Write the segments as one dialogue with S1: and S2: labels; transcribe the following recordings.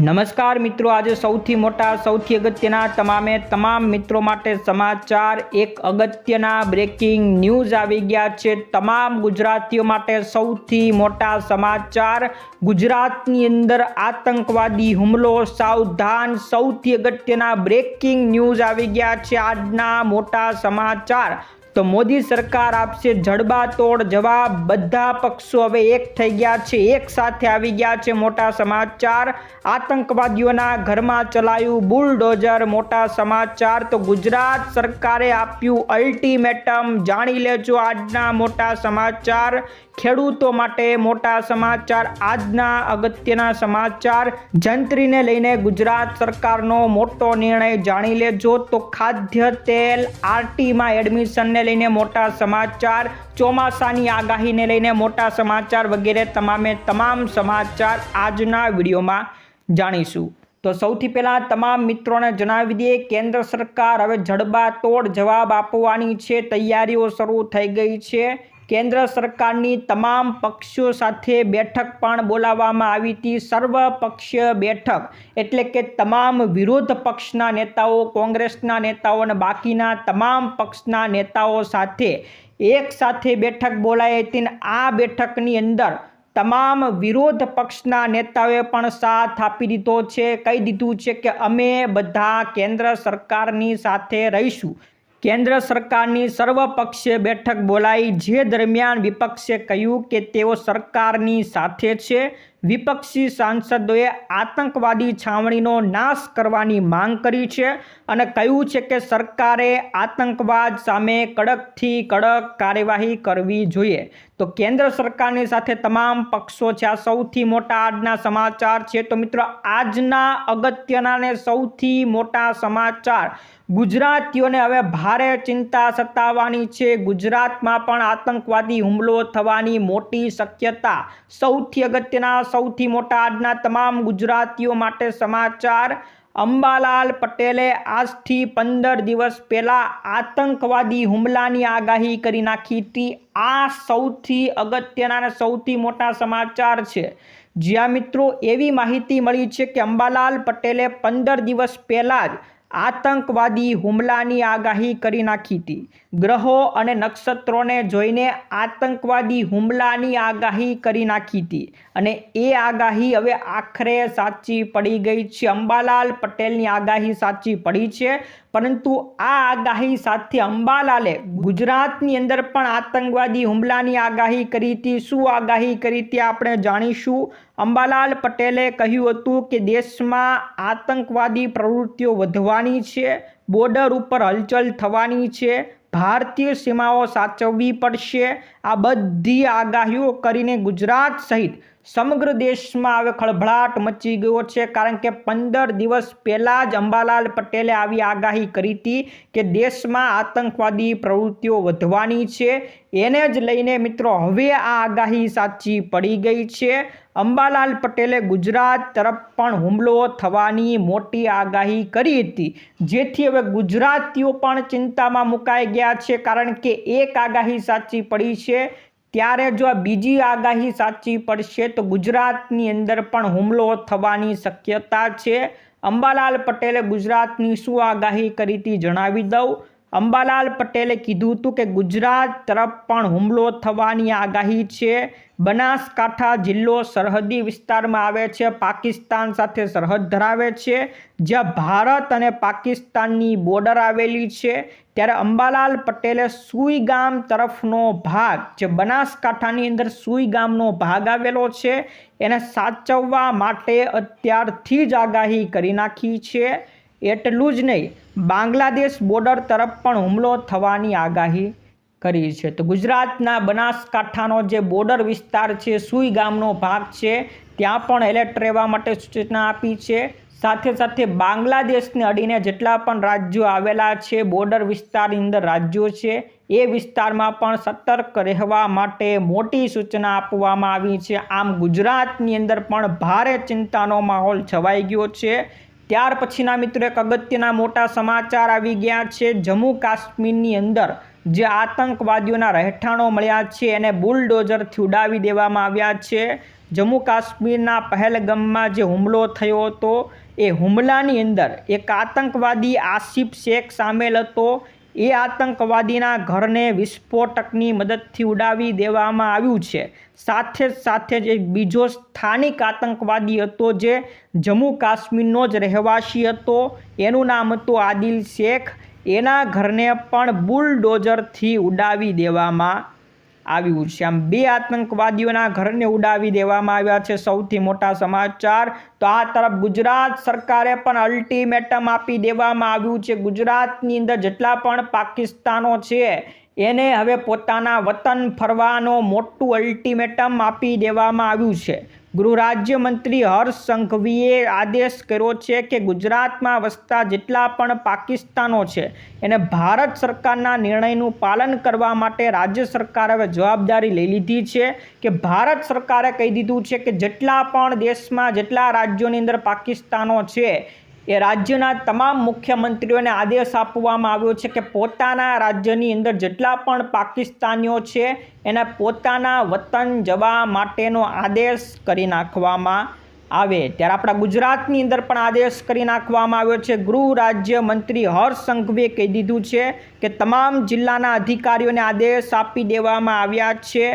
S1: નમસ્કાર મિત્રો, આજે સૌથી મોટા, સૌથી અગત્યના, તમામે તમામ મિત્રો માટે સમાચાર. એક અગત્યના બ્રેકિંગ ન્યૂઝ આવી ગયા છે. તમામ ગુજરાતીઓ માટે સૌથી મોટા સમાચાર. ગુજરાતની અંદર આતંકવાદી હુમલો, સાવધાન, સૌથી અગત્યના બ્રેકિંગ ન્યૂઝ આવી ગયા છે. આજના મોટા સમાચાર. તો મોદી સરકાર આપશે જડબાતોડ જવાબ. બધા પક્ષો હવે એક થઈ ગયા છે, એક સાથે આવી ગયા છે મોટા સમાચાર. આતંકવાદીઓના ઘરમાં ચલાયું બુલડોઝર, મોટા સમાચાર. તો ગુજરાત સરકારે આપ્યું અલ્ટિમેટમ. જાણી લેજો આજના મોટા સમાચાર. ખેડૂતો માટે મોટા સમાચાર, આજના અગત્યના સમાચાર. જંત્રીને લઈને ગુજરાત સરકારનો મોટો નિર્ણય જાણી લેજો. તો ખાદ્ય તેલ, આરટીમાં એડમિશનને લઈને મોટા સમાચાર, ચોમાસાની આગાહીને લઈને મોટા સમાચાર વગેરે તમામે તમામ સમાચાર આજના વિડીયોમાં જાણીશું. તો સૌથી પહેલાં તમામ મિત્રોને જણાવી દઈએ, કેન્દ્ર સરકાર હવે જડબાતોડ જવાબ આપવાની છે, તૈયારીઓ શરૂ થઈ ગઈ છે. કેન્દ્ર સરકારની તમામ પક્ષો સાથે બેઠક પણ બોલાવવામાં આવી હતી. સર્વપક્ષીય બેઠક એટલે કે તમામ વિરોધ પક્ષના નેતાઓ, કોંગ્રેસના નેતાઓ અને બાકીના તમામ પક્ષના નેતાઓ સાથે એક સાથે બેઠક બોલાઈ હતી આ બેઠકની અંદર તમામ વિરોધ પક્ષના નેતાઓએ પણ સાથ આપી દીધો છે. કહી દીધું છે કે અમે બધા કેન્દ્ર સરકારની સાથે રહીશું. કેન્દ્ર સરકારની સર્વપક્ષીય બેઠક બોલાઈ જે દરમિયાન વિપક્ષે કહ્યું કે તેઓ સરકારની સાથે છે. વિપક્ષી સાંસદોએ આતંકવાદી છાવણીનો નાશ કરવાની માંગ કરી છે અને કહ્યું છે કે સરકારે આતંકવાદ સામે કડકથી કડક કાર્યવાહી કરવી જોઈએ. તો કેન્દ્ર સરકારની સાથે તમામ પક્ષો છે, આ સૌથી મોટા આજના સમાચાર છે. તો મિત્રો, આજના અગત્યના ને સૌથી મોટા સમાચાર. ગુજરાતીઓને હવે ભારે ચિંતા સતાવવાની છે. ગુજરાતમાં પણ આતંકવાદી હુમલો થવાની મોટી શક્યતા. સૌથી અગત્યના સૌથી મોટા આજના તમામ ગુજરાતીઓ માટે સમાચાર. અંબાલાલ પટેલે આજથી પંદર દિવસ પહેલાં આતંકવાદી હુમલાની આગાહી કરી નાખી હતી. આ સૌથી અગત્યના અને સૌથી મોટા સમાચાર છે. જ્યાં મિત્રો એવી માહિતી મળી છે કે અંબાલાલ પટેલે પંદર દિવસ પહેલાં જ આતંકવાદી હુમલાની આગાહી કરી નાખી હતી. ગ્રહો અને નક્ષત્રોને જોઈને આતંકવાદી હુમલાની આગાહી કરી નાખી હતી. અને એ આગાહી હવે આખરે સાચી પડી ગઈ છે. અંબાલાલ પટેલની આગાહી સાચી પડી છે. પરંતુ આ આગાહી સાથે અંબાલાલે ગુજરાતની અંદર પણ આતંકવાદી હુમલાની આગાહી કરી હતી. શું આગાહી કરી હતી આપણે જાણીશું. અંબાલાલ પટેલે કહ્યું હતું કે દેશમાં આતંકવાદી પ્રવૃત્તિઓ વધવાની છે. બોર્ડર ઉપર હલચલ થવાની છે. ભારતીય સીમાઓ સાચવવી પડશે. આ બધી આગાહીઓ કરીને ગુજરાત સહિત સમગ્ર દેશમાં હવે ખળભળાટ મચી ગયો છે. કારણ કે પંદર દિવસ પહેલાં જ અંબાલાલ પટેલે આવી આગાહી કરી હતી કે દેશમાં આતંકવાદી પ્રવૃત્તિઓ વધવાની છે. એને જ લઈને મિત્રો હવે આ આગાહી સાચી પડી ગઈ છે. અંબાલાલ પટેલે ગુજરાત તરફ પણ હુમલો થવાની મોટી આગાહી કરી હતી. જેથી હવે ગુજરાતીઓ પણ ચિંતામાં મુકાઈ ગયા છે. કારણ કે એક આગાહી સાચી પડી છે. ત્યારે જો બીજી આગાહી સાચી પડશે, તો ગુજરાતની અંદર પણ હુમલો થવાની શક્યતા છે. અંબાલાલ પટેલે ગુજરાતની શું આગાહી કરી હતી જણાવી દઉં. અંબાલાલ પટેલે કીધું હતું કે ગુજરાત તરફ પણ હુમલો થવાની આગાહી છે. બનાસકાંઠા જિલ્લો સરહદી વિસ્તારમાં આવે છે, પાકિસ્તાન સાથે સરહદ ધરાવે છે. જ્યાં ભારત અને પાકિસ્તાનની બોર્ડર આવેલી છે. ત્યારે અંબાલાલ પટેલે સુઈ ગામ તરફનો ભાગ, જે બનાસકાંઠાની અંદર સુઈ ગામનો ભાગ આવેલો છે, એને સાચવવા માટે અત્યારથી જ આગાહી કરી નાખી છે. એટલું જ નહીં, બાંગ્લાદેશ બોર્ડર તરફ પણ હુમલો થવાની આગાહી કરી છે. તો ગુજરાતના બનાસકાંઠાનો જે બોર્ડર વિસ્તાર છે, સુઈ ગામનો ભાગ છે, ત્યાં પણ એલર્ટ રહેવા માટે સૂચના આપી છે. સાથે સાથે બાંગ્લાદેશને અડીને જેટલા પણ રાજ્યો આવેલા છે બોર્ડર વિસ્તારની અંદર રાજ્યો છે, એ વિસ્તારમાં પણ સતર્ક રહેવા માટે મોટી સૂચના આપવામાં આવી છે. આમ ગુજરાતની અંદર પણ ભારે ચિંતાનો માહોલ છવાઈ ગયો છે. ત્યાર પછીના મિત્રો એક અગત્યના મોટા સમાચાર આવી ગયા છે. જમ્મુ કાશ્મીરની અંદર જે આતંકવાદીઓના રહેઠાણો મળ્યા છે, એને બુલડોઝરથી ઉડાવી દેવામાં આવ્યા છે. જમ્મુ કાશ્મીરના પહેલગામમાં જે હુમલો થયો હતો એ હુમલાની અંદર એક આતંકવાદી આસિફ શેખ સામેલ હતો. એ આતંકવાદીના ઘરને વિસ્ફોટકની મદદથી ઉડાવી દેવામાં આવ્યું છે. સાથે જ સાથે જ એક બીજો સ્થાનિક આતંકવાદી હતો જે જમ્મુ કાશ્મીરનો જ રહેવાસી હતો. એનું નામ હતું આદિલ શેખ. એના ઘરને પણ બુલડોઝરથી ઉડાવી દેવામાં આવ્યું છે આમ બે આતંકવાદીઓના ઘરને ઉડાવી દેવામાં આવ્યા છે. સૌથી મોટા સમાચાર, તો આ તરફ ગુજરાત સરકારે પણ અલ્ટિમેટમ આપી દેવામાં આવ્યું છે. ગુજરાતની અંદર જેટલા પણ પાકિસ્તાનો છે એને હવે પોતાના વતન ફરવાનો મોટું અલ્ટિમેટમ આપી દેવામાં આવ્યું છે. ગૃહ રાજ્યમંત્રી હર્ષ સંઘવીએ આદેશ કર્યો છે કે ગુજરાતમાં વસતા જેટલા પણ પાકિસ્તાનો છે, એને ભારત સરકારના નિર્ણયનું પાલન કરવા માટે રાજ્ય સરકારે હવે જવાબદારી લઈ લીધી છે કે ભારત સરકારે કહી દીધું છે કે જેટલા પણ દેશમાં, જેટલા રાજ્યોની અંદર પાકિસ્તાનો છે એ રાજ્યના તમામ મુખ્યમંત્રીઓને આદેશ આપવામાં આવ્યો છે કે પોતાના રાજ્યની અંદર જેટલા પણ પાકિસ્તાનીઓ છે, એને પોતાના વતન જવા માટેનો આદેશ કરી નાખવામાં આવે. ત્યારે આપણા ગુજરાતની અંદર પણ આદેશ કરી નાખવામાં આવ્યો છે. ગૃહ રાજ્ય મંત્રી હર્ષ સંઘવીએ કહી દીધું છે કે તમામ જિલ્લાના અધિકારીઓને આદેશ આપી દેવામાં આવ્યા છે.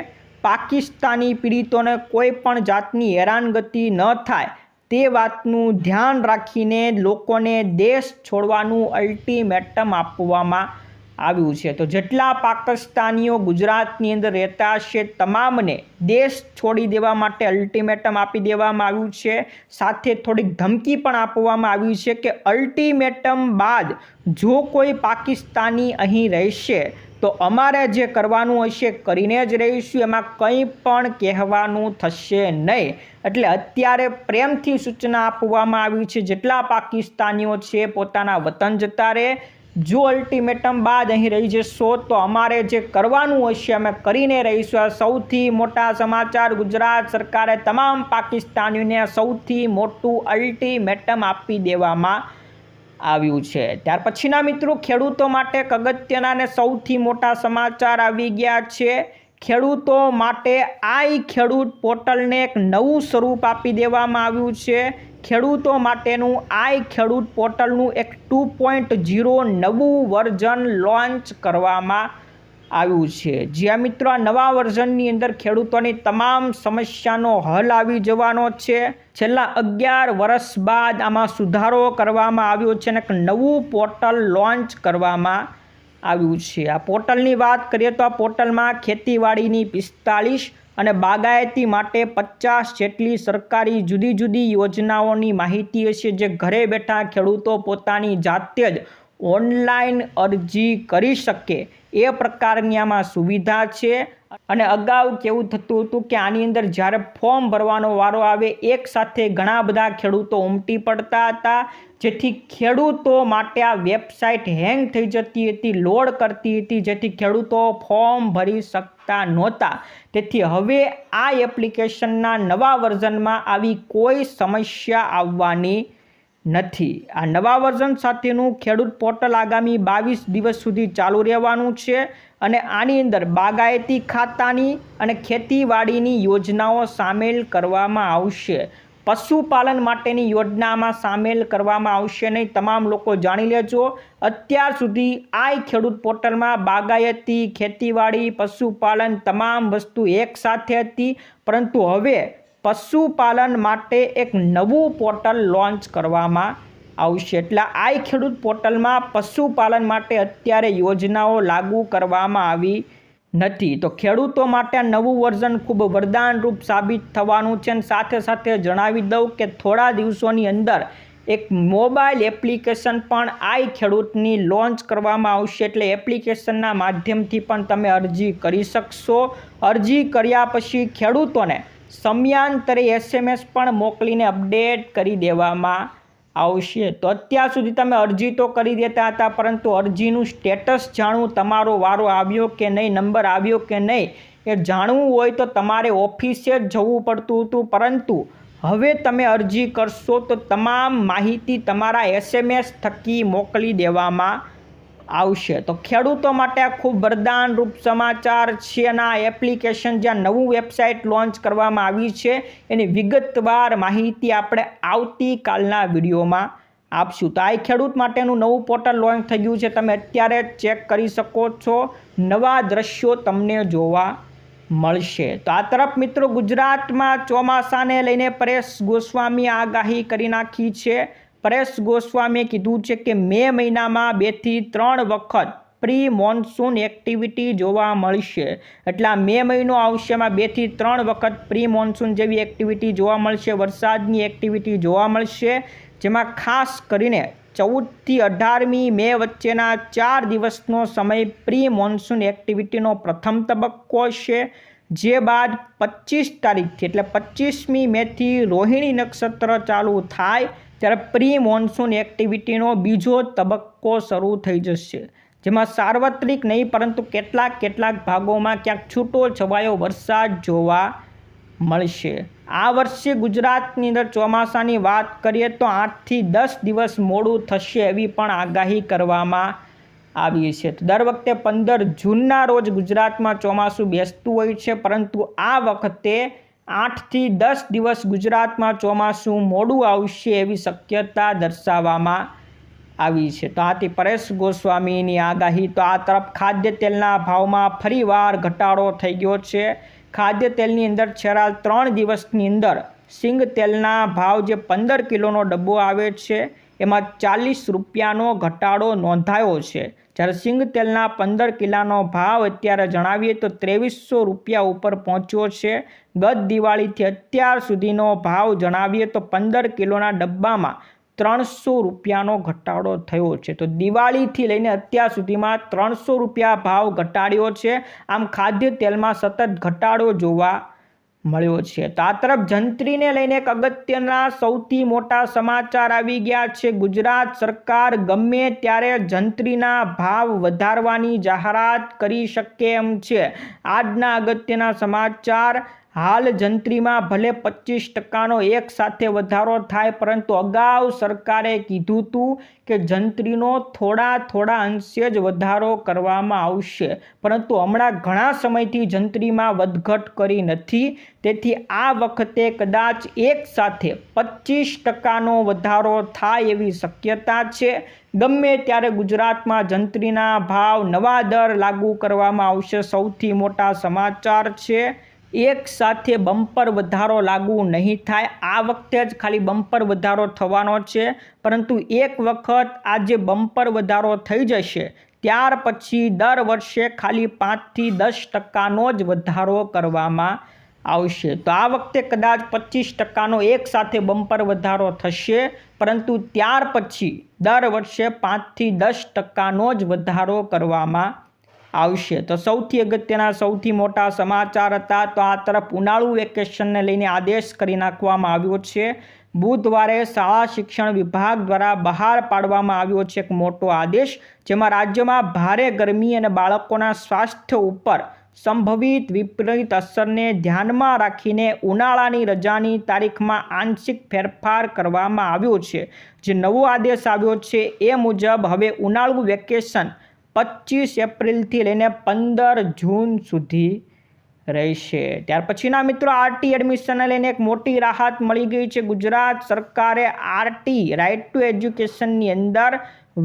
S1: પાકિસ્તાની પીડિતોને કોઈ પણ જાતની હેરાનગતિ ન થાય. તે વાતનું ધ્યાન રાખીને લોકોને દેશ છોડવાનું અલ્ટિમેટમ આપવામાં આવ્યું છે. તો જેટલા પાકિસ્તાનીઓ ગુજરાતની અંદર રહેતા હશે, તમામને દેશ છોડી દેવા માટે અલ્ટિમેટમ આપી દેવામાં આવ્યું છે. સાથે થોડીક ધમકી પણ આપવામાં આવી છે કે અલ્ટિમેટમ બાદ જો કોઈ પાકિસ્તાની અહીં રહેશે તો અમારે જે કરવાનું હશે કરીને જ રહીશું. એમાં કંઈ પણ કહેવાનું થશે નહીં. એટલે અત્યારે પ્રેમથી સૂચના આપવામાં આવી છે, જેટલા પાકિસ્તાનીઓ છે પોતાના વતન જતા રહે. જો અલ્ટિમેટમ બાદ અહીં રહી જશો, તો અમારે જે કરવાનું હશે અમે કરીને રહીશું. આ સૌથી મોટા સમાચાર ગુજરાત સરકારે તમામ પાકિસ્તાનીઓને સૌથી મોટું અલ્ટિમેટમ આપી દેવામાં આવ્યું છે. ત્યાર પછીના મિત્રો, ખેડૂતો માટે એક અગત્યના અને સૌથી મોટા સમાચાર આવી ગયા છે. ખેડૂતો માટે આઈ ખેડૂત પોર્ટલને એક નવું સ્વરૂપ આપી દેવામાં આવ્યું છે. ખેડૂતો માટેનું આઈ ખેડૂત પોર્ટલનું એક ટુ પોઈન્ટ ઝીરો નવું વર્ઝન લોન્ચ કરવામાં આવ્યું છે. જ્યાં મિત્રો, આ નવા વર્ઝનની અંદર ખેડૂતોની તમામ સમસ્યાનો હલ આવી જવાનો છે. છેલ્લા અગિયાર વર્ષ બાદ આમાં સુધારો કરવામાં આવ્યો છે અને એક નવું પોર્ટલ લોન્ચ કરવામાં આવ્યું છે. આ પોર્ટલની વાત કરીએ તો આ પોર્ટલમાં ખેતીવાડીની પિસ્તાલીસ અને બાગાયતી માટે પચાસ જેટલી સરકારી જુદી જુદી યોજનાઓની માહિતી હશે. જે ઘરે બેઠા ખેડૂતો પોતાની જાતે જ ઓનલાઈન અરજી કરી શકે. એ પ્રકારની આમાં સુવિધા છે. અને અગાઉ કેવું થતું હતું કે આની અંદર જ્યારે ફોર્મ ભરવાનો વારો આવે, એક સાથે ઘણા બધા ખેડૂતો ઉમટી પડતા હતા. જેથી ખેડૂતો માટે આ વેબસાઇટ હેંગ થઈ જતી હતી, લોડ કરતી હતી. જેથી ખેડૂતો ફોર્મ ભરી શકતા નહોતા. તેથી હવે આ એપ્લિકેશનના નવા વર્ઝનમાં આવી કોઈ સમસ્યા આવવાની નથી. આ નવા વર્ઝન સાથેનું ખેડૂત પોર્ટલ આગામી બાવીસ દિવસ સુધી ચાલુ રહેવાનું છે અને આની અંદર બાગાયતી ખાતાની અને ખેતીવાડીની યોજનાઓ સામેલ કરવામાં આવશે. પશુપાલન માટેની યોજનામાં સામેલ કરવામાં આવશે નહીં, તમામ લોકો જાણી લેજો. અત્યાર સુધી આ ખેડૂત પોર્ટલમાં બાગાયતી, ખેતીવાડી, પશુપાલન તમામ વસ્તુ એકસાથે હતી, પરંતુ હવે પશુપાલન માટે એક નવું પોર્ટલ લોન્ચ કરવામાં આવશે. એટલે આઈ ખેડૂત પોર્ટલમાં પશુપાલન માટે અત્યારે યોજનાઓ લાગુ કરવામાં આવી નથી. તો ખેડૂતો માટે નવું વર્ઝન ખૂબ વરદાનરૂપ સાબિત થવાનું છે અને સાથે સાથે જણાવી દઉં કે થોડા દિવસોની અંદર એક મોબાઈલ એપ્લિકેશન પણ આઈ ખેડૂતની લોન્ચ કરવામાં આવશે. એટલે એપ્લિકેશનના માધ્યમથી પણ તમે અરજી કરી શકશો. અરજી કર્યા પછી ખેડૂતોને સમયાંતરે એસએમએસ પણ મોકલીને અપડેટ કરી દેવામાં આવશે. તો અત્યાર સુધી તમે અરજી તો કરી દેતા હતા, પરંતુ અરજીનું સ્ટેટસ જાણવું તમારો વારો આવ્યો કે નહીં નંબર આવ્યો કે નહીં, એ જાણવું હોય તો તમારે ઓફિસે જ જવું પડતું હતું. પરંતુ હવે તમે અરજી કરશો તો તમામ માહિતી તમારા એસએમએસ થકી મોકલી દેવામાં આવશે. તો ખેડૂતો માટે આ ખૂબ વરદાન રૂપ સમાચાર છે અને આ એપ્લિકેશન જ્યાં નવું વેબસાઇટ લોન્ચ કરવામાં આવી છે, એની વિગતવાર માહિતી આપણે આવતીકાલના વિડીયોમાં આપશું. તો આ ખેડૂત માટેનું નવું પોર્ટલ લોન્ચ થઈ ગયું છે. તમે અત્યારે ચેક કરી શકો છો. નવા દ્રશ્યો તમને જોવા મળશે. તો આ તરફ મિત્રો ગુજરાતમાં ચોમાસાને લઈને પરેશ ગોસ્વામી આગાહી કરી નાખી છે. પરેશ ગોસ્વામીએ કીધું છે કે મે મહિનામાં બેથી ત્રણ વખત પ્રી મોન્સૂન એક્ટિવિટી જોવા મળશે. એટલે આ મે મહિનો આવશે એમાં બેથી ત્રણ વખત પ્રી મોન્સૂન જેવી એક્ટિવિટી જોવા મળશે, વરસાદની એક્ટિવિટી જોવા મળશે, જેમાં ખાસ કરીને ચૌદથી અઢારમી મે વચ્ચેના ચાર દિવસનો સમય પ્રી મોન્સૂન એક્ટિવિટીનો પ્રથમ તબક્કો છે જે બાદ પચીસ તારીખથી એટલે પચીસમી મેથી રોહિણી નક્ષત્ર ચાલુ થાય ત્યારે પ્રી મોન્સૂન એક્ટિવિટીનો બીજો તબક્કો શરૂ થઈ જશે. જેમાં સાર્વત્રિક નહીં, પરંતુ કેટલાક કેટલાક ભાગોમાં ક્યાંક છૂટો છવાયો વરસાદ જોવા મળશે. આ વર્ષે ગુજરાતની અંદર ચોમાસાની વાત કરીએ તો આઠથી દસ દિવસ મોડું થશે એવી પણ આગાહી કરવામાં આવી છે. દર વખતે પંદર જૂનના રોજ ગુજરાતમાં ચોમાસું બેસતું હોય છે, પરંતુ આ વખતે આઠથી દસ દિવસ ગુજરાતમાં ચોમાસું મોડું આવશે એવી શક્યતા દર્શાવવામાં આવી છે. તો આથી પરેશ ગોસ્વામીની આગાહી, તો આ તરફ ખાદ્ય તેલના ભાવમાં ફરીવાર ઘટાડો થઈ ગયો છે. ખાદ્ય તેલની અંદર છેલ્લા ત્રણ દિવસની અંદર સિંગ તેલના ભાવ જે પંદર કિલોનો ડબ્બો આવે છે, એમાં ચાલીસ રૂપિયાનો ઘટાડો નોંધાયો છે. જ્યારે સિંગ તેલના પંદર કિલાનો ભાવ અત્યારે જણાવીએ તો ત્રેવીસો રૂપિયા ઉપર પહોંચ્યો છે. ગત દિવાળીથી અત્યાર સુધીનો ભાવ જણાવીએ તો પંદર કિલોના ડબ્બામાં ત્રણસો રૂપિયાનો ઘટાડો થયો છે. તો દિવાળીથી લઈને અત્યાર સુધીમાં ત્રણસો રૂપિયા ભાવ ઘટાડ્યો છે. આમ ખાદ્ય તેલમાં સતત ઘટાડો જોવા મળ્યો છે. તો જંત્રીને લઈને એક અગત્યના સૌથી મોટા સમાચાર આવી ગયા છે. ગુજરાત સરકાર ગમે ત્યારે જંત્રીના ભાવ વધારવાની જાહેરાત કરી શકે એમ છે. આજના અગત્યના સમાચાર હાલ જંત્રીમાં ભલે પચીસ ટકાનો એક સાથે વધારો થાય, પરંતુ અગાઉ સરકારે કીધું હતું કે જંત્રીનો થોડા થોડા અંશે જ વધારો કરવામાં આવશે. પરંતુ હમણાં ઘણા સમયથી જંત્રીમાં વધઘટ કરી નથી. તેથી આ વખતે કદાચ એક સાથે પચીસ ટકાનો વધારો થાય એવી શક્યતા છે. ગમે ત્યારે ગુજરાતમાં જંત્રીના ભાવ નવા દર લાગુ કરવામાં આવશે, સૌથી મોટા સમાચાર છે એક સાથે બમ્પર વધારો લાગુ નહીં થાય. આ વખતે જ ખાલી બમ્પર વધારો થવાનો છે, પરંતુ એક વખત આ જે બમ્પર વધારો થઈ જશે. ત્યાર પછી દર વર્ષે ખાલી પાંચથી દસ ટકાનો જ વધારો કરવામાં આવશે. તો આ વખતે કદાચ પચીસ ટકાનો એક સાથે બમ્પર વધારો થશે, પરંતુ ત્યાર પછી દર વર્ષે પાંચથી દસ ટકાનો જ વધારો કરવામાં આવશે. તો સૌથી અગત્યના, સૌથી મોટા સમાચાર હતા, તો આ તરફ ઉનાળુ વેકેશનને લઈને આદેશ કરી નાખવામાં આવ્યો છે. બુધવારે શાળા શિક્ષણ વિભાગ દ્વારા બહાર પાડવામાં આવ્યો છે એક મોટો આદેશ, જેમાં રાજ્યમાં ભારે ગરમી અને બાળકોના સ્વાસ્થ્ય ઉપર સંભવિત વિપરીત અસરને ધ્યાનમાં રાખીને ઉનાળાની રજાની તારીખમાં આંશિક ફેરફાર કરવામાં આવ્યો છે. જે નવો આદેશ આવ્યો છે, એ મુજબ હવે ઉનાળુ વેકેશન પચીસ એપ્રિલથી લઈને પંદર જૂન સુધી રહેશે. ત્યાર પછીના મિત્રો, આરટી એડમિશનને લઈને એક મોટી રાહત મળી ગઈ છે. ગુજરાત સરકારે આરટી, રાઇટ ટુ એજ્યુકેશનની અંદર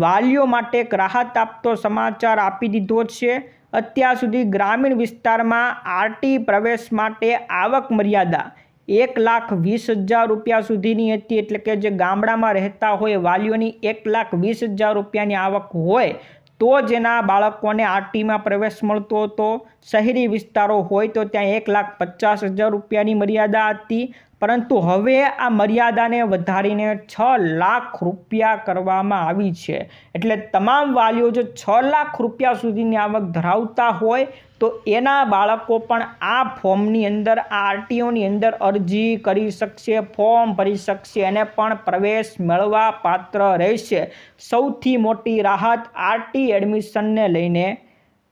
S1: વાલીઓ માટે એક રાહત આપતો સમાચાર આપી દીધો છે. અત્યાર સુધી ગ્રામીણ વિસ્તારમાં આરટી પ્રવેશ માટે આવક મર્યાદા એક લાખ વીસ હજાર રૂપિયા સુધીની હતી. એટલે કે જે ગામડામાં રહેતા હોય વાલીઓની એક લાખ વીસ હજાર રૂપિયાની આવક હોય તો જેના બાળકોને આરટીમાં પ્રવેશ મળતો હતો. શહેરી વિસ્તારો હોય તો ત્યાં એક લાખ પચાસ હજાર રૂપિયાની મર્યાદા હતી. પરંતુ હવે આ મર્યાદાને વધારીને છ લાખ રૂપિયા કરવામાં આવી છે. એટલે તમામ વાલીઓ જો છ લાખ રૂપિયા સુધીની આવક ધરાવતા હોય, તો એના બાળકો પણ આ ફોર્મની અંદર, આ આરટીઓની અંદર અરજી કરી શકશે, ફોર્મ ભરી શકશે અને પણ પ્રવેશ મેળવા પાત્ર રહેશે. સૌથી મોટી રાહત આરટી એડમિશનને લઈને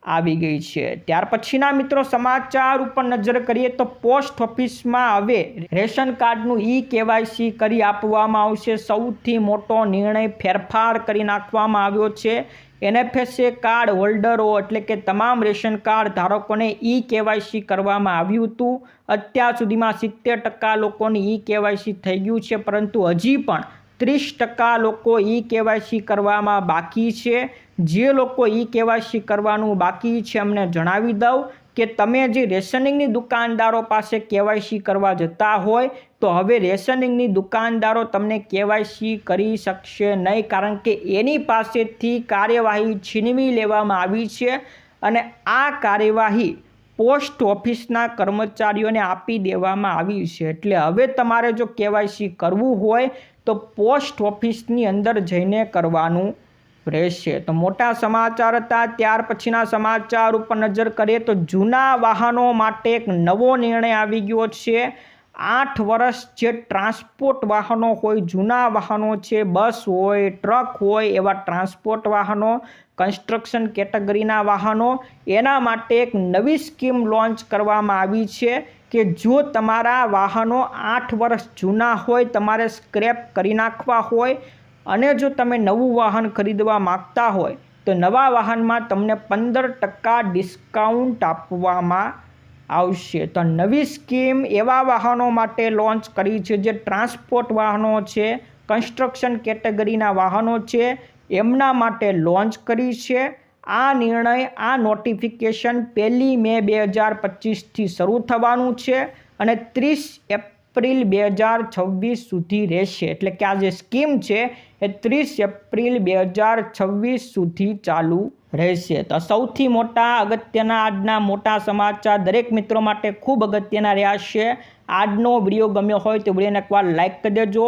S1: આવી ગઈ છે. ત્યાર પછીના મિત્રો સમાચાર ઉપર નજર કરીએ તો પોસ્ટ ઓફિસમાં હવે રેશન કાર્ડનું ઈ કેવાયસી કરી આપવામાં આવશે. સૌથી મોટો નિર્ણય ફેરફાર કરી નાખવામાં આવ્યો છે. એનએફએસએ કાર્ડ હોલ્ડરો એટલે કે તમામ રેશન કાર્ડ ધારકોને ઈ કેવાયસી કરવામાં આવ્યું હતું. અત્યાર સુધીમાં સિત્તેર ટકા લોકોની ઈ કેવાયસી થઈ ગયું છે, પરંતુ હજી પણ ત્રીસ ટકા લોકો ઈ કેવાયસી કરવામાં બાકી છે. જે લોકો ઈ કેવાયસી કરવાનું બાકી છે અમને જણાવી દઉં કે તમે જે રેશનિંગની દુકાનદારો પાસે કેવાયસી કરવા જતા હોય, તો હવે રેશનિંગની દુકાનદારો તમને કેવાયસી કરી શકશે નહીં, કારણ કે એની પાસેથી કાર્યવાહી છીનવી લેવામાં આવી છે અને આ કાર્યવાહી પોસ્ટ ઓફિસના કર્મચારીઓને આપી દેવામાં આવી છે. એટલે હવે તમારે જો કેવાયસી કરવું હોય તો પોસ્ટ ઓફિસની અંદર જઈને કરવાનું રહેશે. તો મોટા સમાચાર હતા, ત્યાર પછીના સમાચાર ઉપર નજર કરીએ તો જૂના વાહનો માટે એક નવો નિર્ણય આવી ગયો છે. આઠ વર્ષ જે ટ્રાન્સપોર્ટ વાહનો હોય, જૂના વાહનો છે, બસ હોય, ટ્રક હોય, એવા ટ્રાન્સપોર્ટ વાહનો, કન્સ્ટ્રક્શન કેટેગરીના વાહનો, એના માટે એક નવી સ્કીમ લોન્ચ કરવામાં આવી છે. કે જો તમારા વાહનો આઠ વર્ષ જૂના હોય, તમારે સ્ક્રેપ કરી નાખવા હોય અને જો તમે નવું વાહન ખરીદવા માગતા હોય, તો નવા વાહનમાં તમને પંદર ટકા ડિસ્કાઉન્ટ આપવામાં આવશે. તો નવી સ્કીમ એવા વાહનો માટે લોન્ચ કરી છે જે ટ્રાન્સપોર્ટ વાહનો છે, કન્સ્ટ્રક્શન કેટેગરીના વાહનો છે, એમના માટે લોન્ચ કરી છે. આ નિર્ણય, આ નોટિફિકેશન પહેલી મે બે હજાર પચીસથી શરૂ થવાનું છે અને ત્રીસ એપ્રિલ બે હજાર છવ્વીસ સુધી રહેશે. એટલે કે આ જે સ્કીમ છે એ ત્રીસ એપ્રિલ બે હજાર છવ્વીસ સુધી ચાલુ રહેશે. તો સૌથી મોટા અગત્યના, આજના મોટા સમાચાર દરેક મિત્રો માટે ખૂબ અગત્યના રહ્યા છે. આજનો વીડિયો ગમ્યો હોય તો વિડીયોને એકવાર લાઇક કરી દેજો.